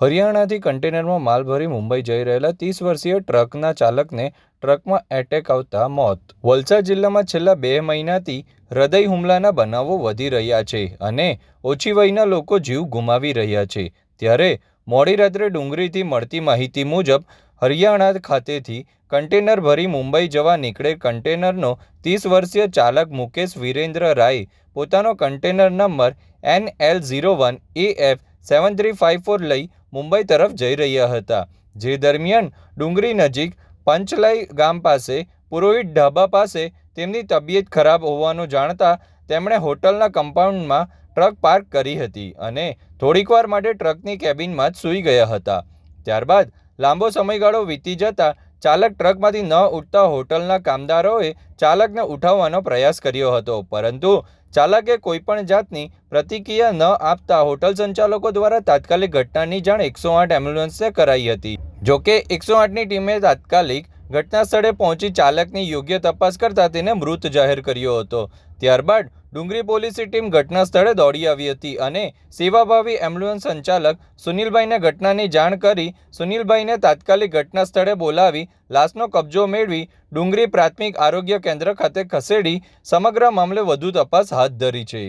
હરિયાણાથી કન્ટેનરમાં માલ ભરી મુંબઈ જઈ રહેલા ત્રીસ વર્ષીય ટ્રકના ચાલકને ટ્રકમાં એટેક આવતા મોત. વલસાડ જિલ્લામાં છેલ્લા બે મહિનાથી હૃદય હુમલાના બનાવો વધી રહ્યા છે અને ઓછી વયના લોકો જીવ ગુમાવી રહ્યા છે. ત્યારે મોડી રાત્રે ડુંગરીથી મળતી માહિતી મુજબ, હરિયાણા ખાતેથી કન્ટેનર ભરી મુંબઈ જવા નીકળે કન્ટેનરનો ત્રીસ વર્ષીય ચાલક મુકેશ વિરેન્દ્ર રાય. પોતાનો container number N L zero one A F seven three five four લઈ મુંબઈ તરફ જઈ રહ્યા હતા. જે દરમિયાન ડુંગરી નજીક પંચલાઈ ગામ પાસે પુરોહિત ઢાબા પાસે તેમની તબિયત ખરાબ હોવાનું જાણતા તેમણે હોટલના કમ્પાઉન્ડમાં ટ્રક પાર્ક કરી હતી અને થોડીકવાર માટે ટ્રકની કેબિનમાં જ સૂઈ ગયા હતા. ત્યારબાદ લાંબો સમયગાળો વીતી જતાં ચાલક ટ્રકમાંથી ન ઉઠતા હોટલના કામદારોએ ચાલકને ઉઠાવવાનો પ્રયાસ કર્યો હતો. પરંતુ ચાલકે કોઈપણ જાતની પ્રતિક્રિયા ન આપતા હોટલ સંચાલકો દ્વારા તાત્કાલિક ઘટનાની જાણ એકસો આઠ એમ્બ્યુલન્સને કરાઈ હતી. જોકે એકસો આઠની ટીમે તાત્કાલિક ઘટના સ્થળે પહોંચી ચાલકની યોગ્ય તપાસ કરતા તેને મૃત જાહેર કર્યો હતો. ત્યારબાદ ડુંગરી પોલીસની ટીમ ઘટના સ્થળે દોડી આવી હતી અને સેવાભાવી એમ્બ્યુલન્સ સંચાલક સુનિલભાઈને ઘટનાની જાણ કરી સુનિલભાઈને તાત્કાલિક ઘટના સ્થળે બોલાવી લાશનો કબજો મેળવી ડુંગરી પ્રાથમિક આરોગ્ય કેન્દ્ર ખાતે ખસેડી સમગ્ર મામલે વધુ તપાસ હાથ ધરી છે.